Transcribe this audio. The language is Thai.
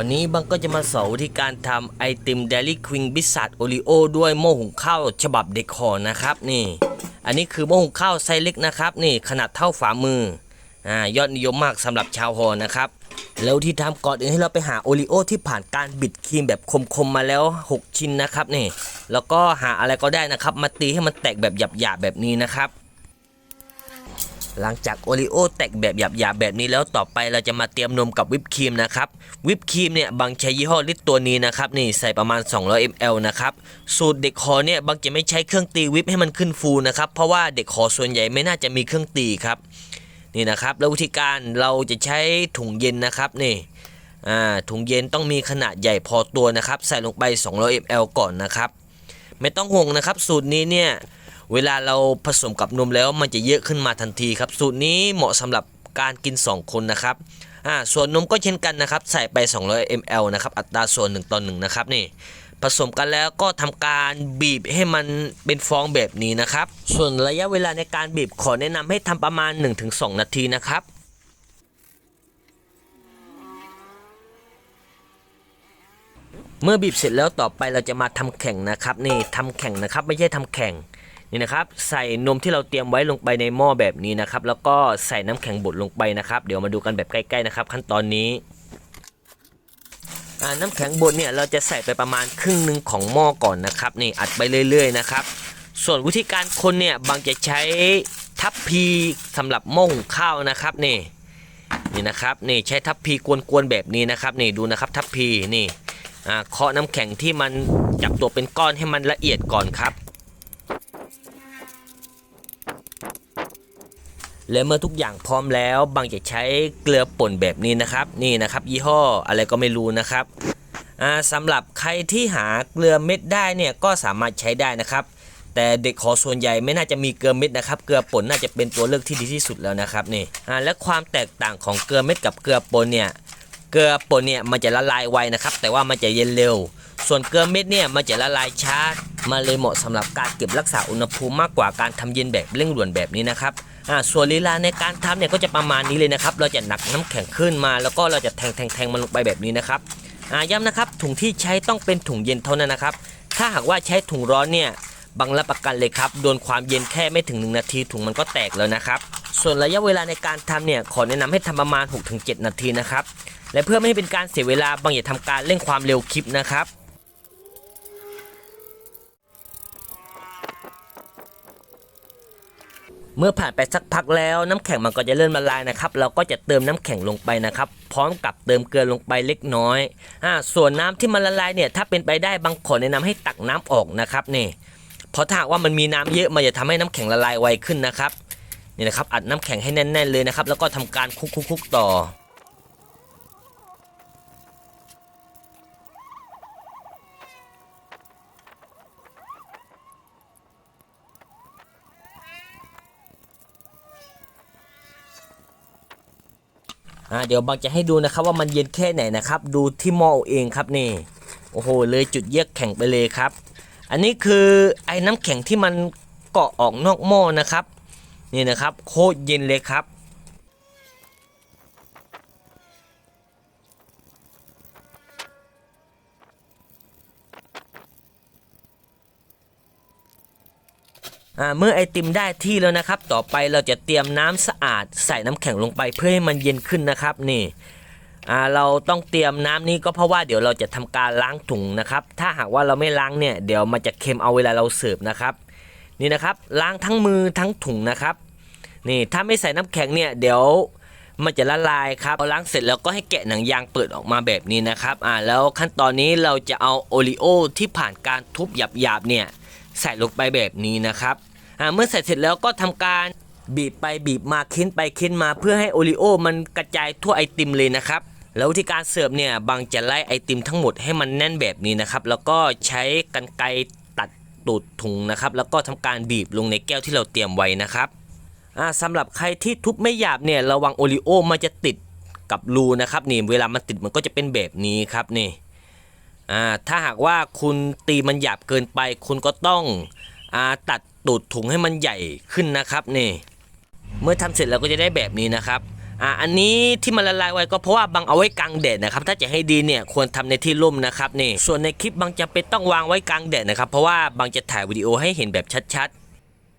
วันนี้บังก็จะมาสอนวิธีการทำไอติมเดลี่ควิงบิสซัตโอริโอด้วยหม้อหุงข้าวฉบับเด็กขอนะครับนี่ อันนี้คือหม้อหุงข้าวไซส์เล็กนะครับ นี่ขนาดเท่าฝ่ามืออ่ายอดนิยมมากสำหรับชาวฮอนะครับ แล้วที่ทำก่อนอื่นให้เราไปหาโอริโอที่ผ่านการบิดครีมแบบคมๆมาแล้ว 6 ชิ้นนะครับนี่ แล้วก็หาอะไรก็ได้นะครับ มาตีให้มันแตกแบบหยาบๆแบบนี้นะครับ หลังจากโอริโอแตกแบบหยาบๆแบบนี้แล้วต่อไปเราจะมาเตรียมนมกับวิปครีมนะครับวิปครีมเนี่ยบางใช้ยี่ห้อลิตตัวนี้นะครับนี่ใส่ประมาณ 200 ml นะครับสูตรเด็กคอเนี่ยบางจะไม่ใช้เครื่องตีวิปให้มันขึ้นฟูนะครับเพราะว่าเด็กคอส่วนใหญ่ไม่น่าจะมีเครื่องตีครับนี่นะครับแล้ววิธีการเราจะใช้ถุงเย็นนะครับนี่ถุงเย็นต้องมีขนาดใหญ่พอตัวนะครับ ใส่ลงไป 200 ml ก่อนนะครับ ไม่ต้องห่วงนะครับ สูตรนี้เนี่ย เวลาเราผสมกับนมแล้วมันจะเยอะขึ้นมาทันทีครับ สูตรนี้เหมาะสำหรับการกิน 2 คนนะครับอ่าส่วนนมก็เช่นกันนะครับ ใส่ไป 200 ml นะครับ อัตราส่วน1ต่อ1นะครับนี่ผสมกันแล้วก็ทำการบีบให้มันเป็นฟองแบบนี้นะครับ ส่วนระยะเวลาในการบีบขอแนะนำให้ทำประมาณ 1-2 นาทีนะครับเมื่อบีบเสร็จแล้วต่อไปเราจะมาทำแข่งนะครับนี่ทำแข่งนะครับ ไม่ใช่ทำแข่ง นี่นะครับใส่นมที่เราเตรียมไว้ลงไปในหม้อแบบนี้นะครับ แล้วก็ใส่น้ำแข็งบดลงไปนะครับ เดี๋ยวมาดูกันแบบใกล้ๆนะครับ ขั้นตอนนี้น้ำแข็งบดเนี่ยเราจะใส่ไปประมาณครึ่งหนึ่งของหม้อก่อนนะครับนี่อัดไปเรื่อย ๆ นะครับ ส่วนวิธีการคนเนี่ยบางจะใช้ทัพพีสำหรับหม้อหุงข้าวนะครับนี่นี่นะครับนี่ใช้ทัพพีกวนๆแบบนี้นะครับนี่ดูนะครับทัพพีนี่อ่าเคาะน้ำแข็งที่มันจับตัวเป็นก้อนให้มันละเอียดก่อนครับ และเมื่อทุกอย่างพร้อมแล้วบางจะใช้เกลือป่นแบบนี้นะครับ นี่นะครับ ยี่ห้ออะไรก็ไม่รู้นะครับสำหรับใครที่หาเกลือเม็ดได้เนี่ยก็สามารถใช้ได้นะครับ แต่เด็กขอส่วนใหญ่ไม่น่าจะมีเกลือเม็ดนะครับ เกลือป่นน่าจะเป็นตัวเลือกที่ดีที่สุดแล้วนะครับนี่และความแตกต่างของเกลือเม็ดกับเกลือป่นเนี่ยเกลือป่นเนี่ยมันจะละลายไวนะครับ แต่ว่ามันจะเย็นเร็ว ส่วนเกลือเม็ดเนี่ยมันจะละลายช้า มันเลยเหมาะสำหรับการเก็บรักษาอุณหภูมิมากกว่าการทำเย็นแบบเร่งด่วนแบบนี้นะครับอ่าส่วนลีลาในการทำเนี่ยก็จะประมาณนี้เลยนะครับ เราจะหนักน้ำแข็งขึ้นมา แล้วก็เราจะแทงแทงแทงมันลงไปแบบนี้นะครับอ่าย้ำนะครับถุงที่ใช้ต้องเป็นถุงเย็นเท่านั้นนะครับ ถ้าหากว่าใช้ถุงร้อนเนี่ยบังรับประกันเลยครับโดนความเย็นแค่ไม่ถึง 1 นาทีถุงมันก็แตกแล้วนะครับ ส่วนระยะเวลาในการทำเนี่ยขอแนะนำให้ทำประมาณ 6-7 นาทีนะครับและเพื่อไม่ให้เป็นการเสียเวลาบางอย่าทำการเร่งความเร็วคลิปนะครับ เมื่อผ่านไปสักพักแล้วน้ำแข็งมันก็จะเริ่มละลายนะครับ เราก็จะเติมน้ำแข็งลงไปนะครับ พร้อมกับเติมเกลือลงไปเล็กน้อยอ่าส่วนน้ำที่มันละลายเนี่ยถ้าเป็นไปได้บางคนแนะนำให้ตักน้ำออกนะครับนี่เพราะถ้าว่ามันมีน้ำเยอะมันจะทำให้น้ำแข็งละลายไวขึ้นนะครับนี่นะครับอัดน้ำแข็งให้แน่น ๆเลยนะครับ แล้วก็ทำการคุกๆๆต่อ อ่าเดี๋ยวบางจะให้ดูนะครับว่ามันเย็นแค่ไหนนะครับ ดูที่หม้อเองครับนี่โอ้โหเลยจุดเยือกแข็งไปเลยครับ อันนี้คือไอ้น้ำแข็งที่มันเกาะออกนอกหม้อนะครับ นี่นะครับ โคตรเย็นเลยครับ เมื่อไอติมได้ที่แล้วนะครับ ต่อไปเราจะเตรียมน้ำสะอาดใส่น้ำแข็งลงไปเพื่อให้มันเย็นขึ้นนะครับนี่เราต้องเตรียมน้ำนี้ก็เพราะว่าเดี๋ยวเราจะทำการล้างถุงนะครับ ถ้าหากว่าเราไม่ล้างเนี่ยเดี๋ยวมันจะเค็มเอาเวลาเราเสิร์ฟนะครับ นี่นะครับล้างทั้งมือทั้งถุงนะครับ นี่ถ้าไม่ใส่น้ำแข็งเนี่ยเดี๋ยวมันจะละลายครับพอล้างเสร็จแล้วก็ให้แกะหนังยางเปิดออกมาแบบนี้นะครับอ่าแล้วขั้นตอนนี้เราจะเอาโอริโอที่ผ่านการทุบหยาบๆเนี่ยใส่ลงไปแบบนี้นะครับ เมื่อใส่เสร็จแล้วก็ทำการบีบไปบีบมาเค้นไปเค้นมาเพื่อให้โอริโอมันกระจายทั่วไอติมเลยนะครับแล้ววิธีการเสิร์ฟเนี่ยบางจะไล่ไอติมทั้งหมดให้มันแน่นแบบนี้นะครับ แล้วก็ใช้กรรไกรตัดตูดถุงนะครับ แล้วก็ทำการบีบลงในแก้วที่เราเตรียมไว้นะครับอ่าสำหรับใครที่ทุบไม่หยาบเนี่ยระวังโอริโอมันจะติดกับรูนะครับนี่เวลามันติดมันก็จะเป็นแบบนี้ครับนี่ถ้าหากว่าคุณตีมันหยาบเกินไป คุณก็ต้อง ตัดตูดถุงให้มันใหญ่ขึ้นนะครับนี่เมื่อทำเสร็จเราก็จะได้แบบนี้นะครับอ่าอันนี้ที่มันละลายไว้ก็เพราะว่าบางเอาไว้กลางแดดนะครับ ถ้าจะให้ดีเนี่ยควรทำในที่ร่มนะครับนี่ส่วนในคลิปบางจะเป็นต้องวางไว้กลางแดดนะครับ เพราะว่าบางจะถ่ายวิดีโอให้เห็นแบบชัด